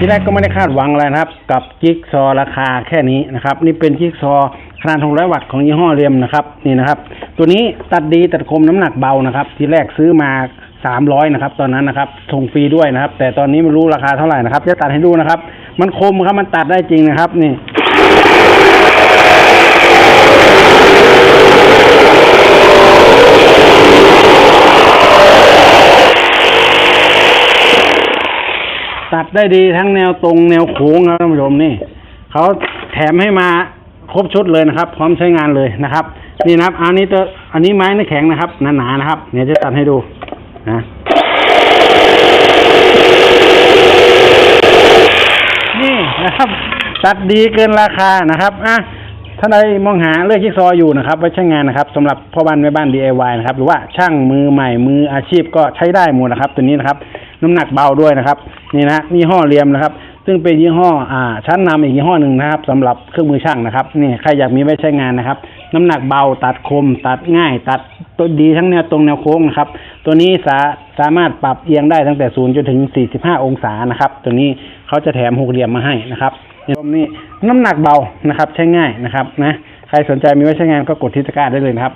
ที่แรกก็ไม่ได้คาดหวังอะไรนะครับ กับจิ๊กซอว์ราคาแค่นี้นะครับ นี่เป็นจิ๊กซอว์ขนาด 600 วัตต์ของยี่ห้อเรียมนะครับนี่นะครับ ตัวนี้ตัดดีตัดคมน้ำหนักเบานะครับ ที่แรกซื้อมา 300 นะครับ ตอนนั้นนะครับส่งฟรีด้วยนะครับ แต่ตอนนี้ไม่รู้ราคาเท่าไหร่นะครับจะตัดให้ดูนะครับ มันคมครับมันตัดได้จริงนะครับ นี่ ตัดได้ดีทั้งแนวตรงแนวโค้งครับท่านผู้ชมนี่เขาแถมให้มาครบชุดเลยนะครับ พร้อมใช้งานเลยนะครับ นี่นะครับ อันนี้ตัวอันนี้ไม้เนื้อแข็งนะครับหนาๆนะครับ เนี่ยจะตัดให้ดูนะนี่นะครับ ตัดดีเกินราคานะครับอะถ้านใดมองหาเลือกจิ๊กซออยู่นะครับไว้ใช้งานนะครับสำหรับพ่อบ้านแม่บ้าน DIY นะครับหรือว่าช่างมือใหม่มืออาชีพก็ใช้ได้หมดนะครับ ตัวนี้นะครับ น้ำหนักเบาด้วยนะครับ นี่นะยี่ห้อเรียมนะครับ ซึ่งเป็นยี่ห้ออ่าชั้นนำอีกยี่ห้อหนึ่งนะครับสำหรับเครื่องมือช่างนะครับนี่ใครอยากมีไว้ใช้งานนะครับ น้ำหนักเบาตัดคม ตัดง่าย ตัดตัวดีทั้งแนวตรงแนวโค้งนะครับ ตัวนี้สาสามารถปรับเอียงได้ตั้งแต่0จนถึง45องศานะครับ ตัวนี้เขาจะแถมหกเหลี่ยมมาให้นะครับนี่นี่น้ำหนักเบานะครับ ใช้ง่ายนะครับนะใครสนใจมีไว้ใช้งานก็กดที่ตะกร้าได้เลยนะครับ